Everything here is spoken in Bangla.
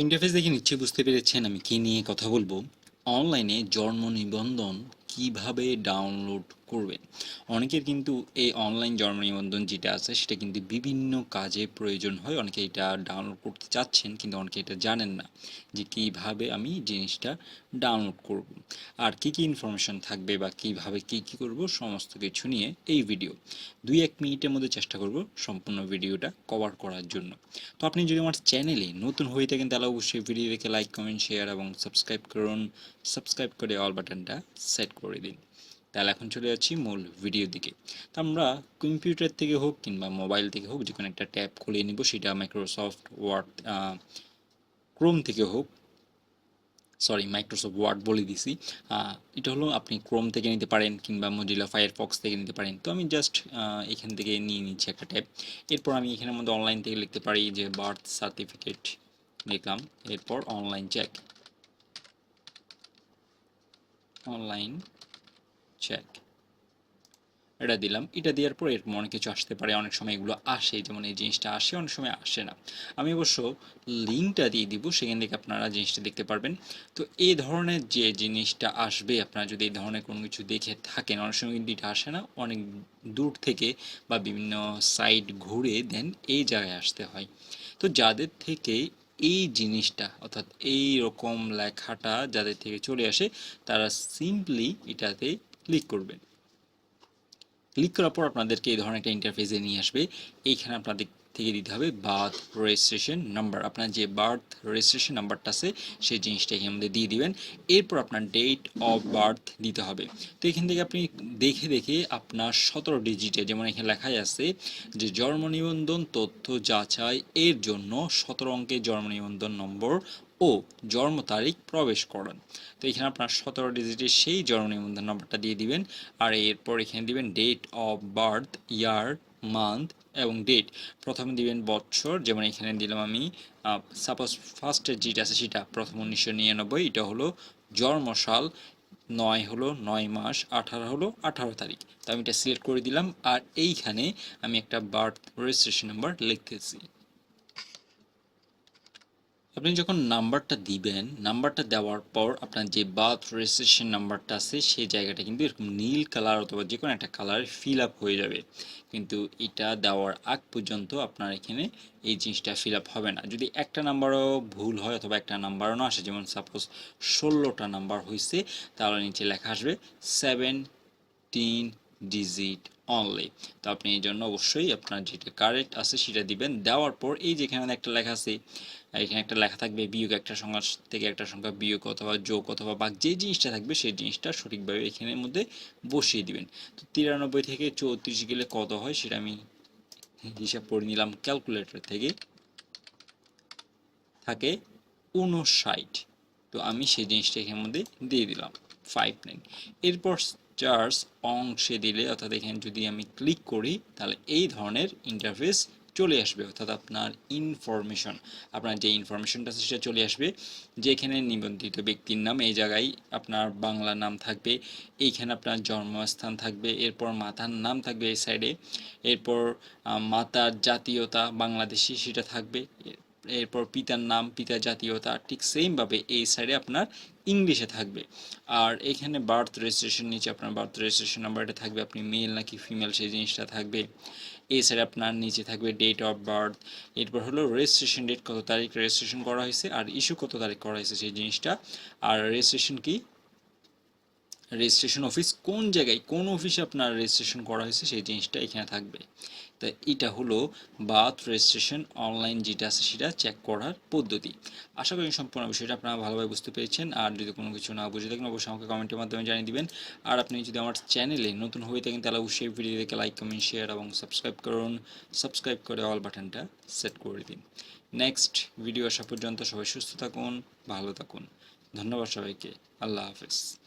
ইন্টারফেস দেখে নিশ্চয়ই বুঝতে পেরেছেন। আমি কী নিয়ে কথা বলব? অনলাইনে জন্ম নিবন্ধন কীভাবে ডাউনলোড করবেন? অনেকের কিন্তু এই অনলাইন জন্ম নিবন্ধন যেটা আছে, সেটা কিন্তু বিভিন্ন কাজে প্রয়োজন হয়। অনেকে এটা ডাউনলোড করতে চাচ্ছেন, কিন্তু অনেকে এটা জানেন না যে কীভাবে আমি জিনিসটা ডাউনলোড করব। আর কি কি ইনফরমেশন থাকবে বা কীভাবে কি কি করব, সমস্ত কিছু নিয়ে এই ভিডিও দুই এক মিনিটের মধ্যে চেষ্টা করব সম্পূর্ণ ভিডিওটা কভার করার জন্য। তো আপনি যদি আমার চ্যানেলে নতুন হয়ে থাকেন, তাহলে অবশ্যই ভিডিও দেখে লাইক কমেন্ট শেয়ার এবং সাবস্ক্রাইব করুন। সাবস্ক্রাইব করে অল বাটনটা সেট করে দিন। তাহলে এখন চলে যাচ্ছি মূল ভিডিও দিকে। তো আমরা কম্পিউটার থেকে হোক কিংবা মোবাইল থেকে হোক যে কোনো একটা ট্যাব খুলে নিব, সেটা মাইক্রোসফট ওয়ার্ড ক্রোম থেকে হোক। সরি মাইক্রোসফট ওয়ার্ড বলে দিছি। এটা হলো আপনি ক্রোম থেকে নিতে পারেন কিংবা মজিলা ফায়ারফক্স থেকে নিতে পারেন। তো আমি জাস্ট এখান থেকে নিয়ে নিচ্ছি একটা ট্যাব। এরপর আমি এখানের মধ্যে অনলাইন থেকে লিখতে পারি যে বার্থ সার্টিফিকেট লিখলাম এরপর অনলাইন চেক অনলাইন চেক এটা দিলাম। এটা দেওয়ার পর এরকম অনেক কিছু আসতে পারে, অনেক সময় এগুলো আসে, যেমন এই জিনিসটা আসে, অনেক সময় আসে না। আমি অবশ্য লিঙ্কটা দিয়ে দিব, সেখান থেকে আপনারা জিনিসটা দেখতে পারবেন। তো এই ধরনের যে জিনিসটা আসবে, আপনারা যদি এই ধরনের কোনো কিছু দেখে থাকেন, অনেক সময় কিন্তু এটা আসে না, অনেক দূর থেকে বা বিভিন্ন সাইট ঘুরে দেন, এই জায়গায় আসতে হয়। তো যাদের থেকে এই জিনিসটা, অর্থাৎ এই রকম লেখাটা যাদের থেকে চলে আসে, তারা সিম্পলি এটাতে ক্লিক করবেন। ক্লিক করার পর আপনাদেরকে এই ধরনের একটা ইন্টারফেসে নিয়ে আসবে। এইখানে আপনাদের থেকে দিতে হবে বার্থ রেজিস্ট্রেশন নাম্বার। আপনার যে বার্থ রেজিস্ট্রেশন নাম্বারটা আছে, সেই জিনিসটা মধ্যে দিয়ে দিবেন। এরপর আপনার ডেট অফ বার্থ দিতে হবে। তো এখান থেকে আপনি দেখে দেখে আপনার সতেরো ডিজিটে যেমন এখানে লেখাই আছে যে জন্ম নিবন্ধন, তথ্য যাচাই, এর জন্য সতেরো অঙ্কের জন্ম নিবন্ধন নম্বর ও জন্ম তারিখ প্রবেশ করান তো এখানে আপনার সতেরো ডিজিটের সেই জন্ম নিবন্ধন নম্বরটা দিয়ে দিবেন। আর এরপর এখানে দিবেন date of birth year month এবং ডেট প্রথমে দিবেন বছর যেমন এখানে দিলাম আমি সাপোজ ফার্স্টে যেটা আছে সেটা, প্রথম উনিশশো নিরানব্বই, এটা হলো জন্মসাল, নয় হলো নয় মাস, আঠারো হলো আঠারো তারিখ। তো আমি এটা সিলেক্ট করে দিলাম, আর এইখানে আমি একটা বার্থ রেজিস্ট্রেশন নাম্বার লিখতেছি। আপনি যখন নাম্বারটা দিবেন, নাম্বারটা দেওয়ার পর আপনার যে বার্থ রেজিস্ট্রেশন নাম্বারটা আছে, সেই জায়গাটা কিন্তু এরকম নীল কালার অথবা যে কোনো একটা কালার ফিল আপ হয়ে যাবে। কিন্তু এটা দেওয়ার আগ পর্যন্ত আপনার এখানে এই জিনিসটা ফিল আপ হবে না। যদি একটা নাম্বারও ভুল হয় অথবা একটা নাম্বারও না আসে, যেমন সাপোজ ষোলোটা নাম্বার হয়েছে তাহলে নিচে লেখা আসবে সেভেন্টিন ডিজিট অনলি তো আপনি এই জন্য অবশ্যই আপনার যেটা কারেক্ট আছে সেটা দিবেন। দেওয়ার পর এই যেখানে একটা লেখা আছে এখানে একটা লেখা থাকবে, বিয়োগ একটা সংখ্যা, থেকে একটা সংখ্যা, বিয়োগ অথবা যোগ অথবা বাক যে জিনিসটা থাকবে সেই জিনিসটা সঠিকভাবে এখানের মধ্যে বসিয়ে দিবেন। তো তিরানব্বই থেকে চৌত্রিশ গেলে কত হয় সেটা আমি হিসাব করে নিলাম ক্যালকুলেটর থেকে থাকে উনষাট তো আমি সেই জিনিসটা এখানের মধ্যে দিয়ে দিলাম ফাইভ নাইন এরপর চার্জ অংশে দিলে, অর্থাৎ এখানে যদি আমি ক্লিক করি, তাহলে এই ধরনের ইন্টারফেস চলে আসবে, অর্থাৎ আপনার ইনফরমেশন আপনার যে ইনফরমেশনটা আছে, সেটা চলে আসবে, যেখানে নিবন্ধিত ব্যক্তির নাম, এই জায়গায় আপনার বাংলা নাম থাকবে, এইখানে আপনার জন্মস্থান থাকবে, এরপর মাতার নাম থাকবে এই সাইডে এরপর মাতার জাতীয়তা বাংলাদেশি সেটা থাকবে এরপর পিতার নাম পিতা জাতীয়তা ঠিক সেমভাবে এই সাইডে আপনার ইংলিশে থাকবে। আর এখানে বার্থ রেজিস্ট্রেশন নিচে আপনার বার্থ রেজিস্ট্রেশন নাম্বারটা থাকবে, আপনি মেল নাকি ফিমেল সেই জিনিসটা থাকবে। এই সাইডে আপনার নিচে থাকবে ডেট অফ বার্থ এরপর হলো রেজিস্ট্রেশন ডেট কত তারিখ রেজিস্ট্রেশন করা হয়েছে, আর ইস্যু কত তারিখ করা হয়েছে সেই জিনিসটা। আর রেজিস্ট্রেশন কি? রেজিস্ট্রেশন অফিস কোন জায়গায় কোন অফিসে আপনার রেজিস্ট্রেশন করা হয়েছে সেই জিনিসটা এখানে থাকবে। তো এটা হলো বাথ রেজিস্ট্রেশন অনলাইন যেটা আছে সেটা চেক করার পদ্ধতি। আশা করি সম্পূর্ণ বিষয়টা আপনারা ভালোভাবে বুঝতে পেরেছেন। আর যদি কোনো কিছু না বুঝে থাকেন, অবশ্যই আমাকে কমেন্টের মাধ্যমে জানিয়ে দিবেন। আর আপনি যদি আমার চ্যানেলে নতুন হয়ে থাকেন, তাহলে অবশ্যই ভিডিও দেখে লাইক কমেন্ট শেয়ার এবং সাবস্ক্রাইব করুন। সাবস্ক্রাইব করে অল বাটনটা সেট করে দিন। নেক্সট ভিডিও আসা পর্যন্ত সবাই সুস্থ থাকুন, ভালো থাকুন। ধন্যবাদ সবাইকে। আল্লাহ হাফেজ।